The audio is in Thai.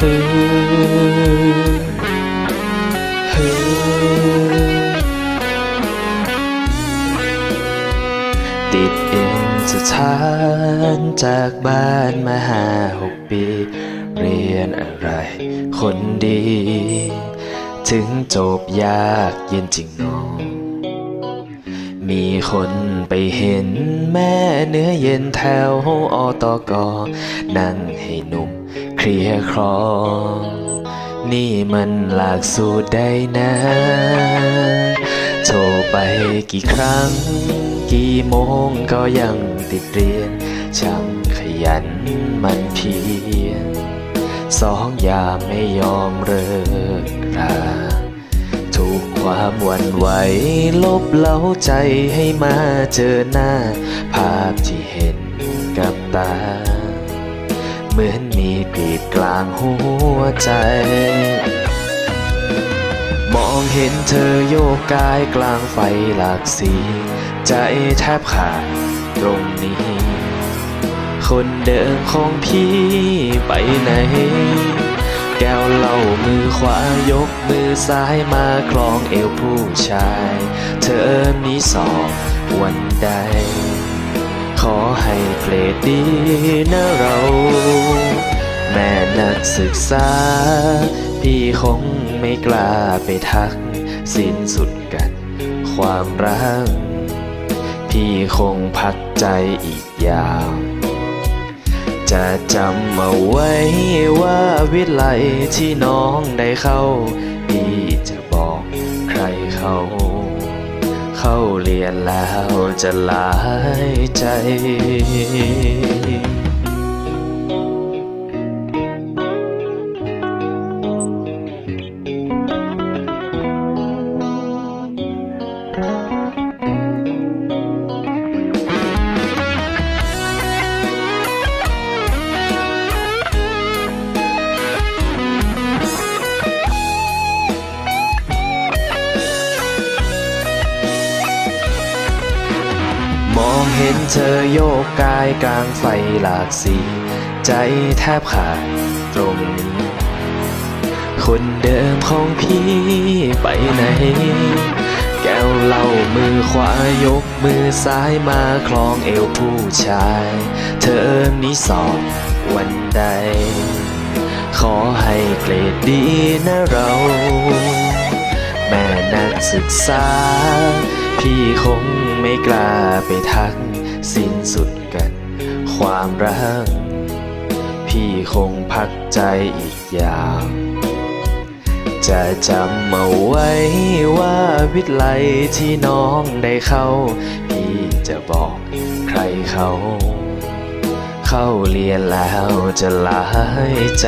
ฮือฮือติดเองสถานจากบ้านมาหาหกปี เรียนอะไรคนดี ถึงจบยากเย็นจริงหนอง มีคนไปเห็นแม่เนื้อเย็นแถวอตกนั่งให้หนุ่ม เคลียร์ครอนี่มันหลากสูตรได้นะโทรไปกี่ครั้ง กี่โมงก็ยังติดเรียน ช่างขยันมันเพียรสองยาไม่ยอมเลิกราถูกความหวั่นไหว ลบเล้าใจให้มาเจอหน้า ภาพที่เห็นกับตา มือนมีกรีดกลางหัวใจ มองเห็นเธอโยกกายกลางไฟหลากสี ใจแทบขาดตรงนี้ คนเดิมของพี่ไปไหน แก้วเหล้ามือขวายกมือซ้ายมาคล้องเอวผู้ชาย เธอมีสอบวันใด ให้เกรดดีนะเรา แม่นักศึกษา พี่คงไม่กล้าไปทัก สิ้นสุดกันความรัก พี่คงพักใจอีกยาว จะจำเอาไว้ว่าวิไลที่น้องได้เข้า พี่จะบอกใครเขา เข้าเรียนแล้วจะหลายใจ เห็นเธอโยกกายกลางไฟหลากสี ใจแทบขาดตรงนี้คนเดิมของพี่ไปไหน แก้วเหล้ามือขวายกมือซ้ายมาคล้องเอวผู้ชาย เธอนี้สอบวันใด ขอให้เกรดดีนะเรา แม่นักศึกษา พี่คงไม่กล้าไปทักสิ้นสุดกัน ความรัก พี่คงพักใจอีกยาวจะจำเอาไว้ว่าวิทย์ไลที่น้องได้เข้า พี่จะบอกใครเขา เข้าเรียนแล้วจะหลายใจ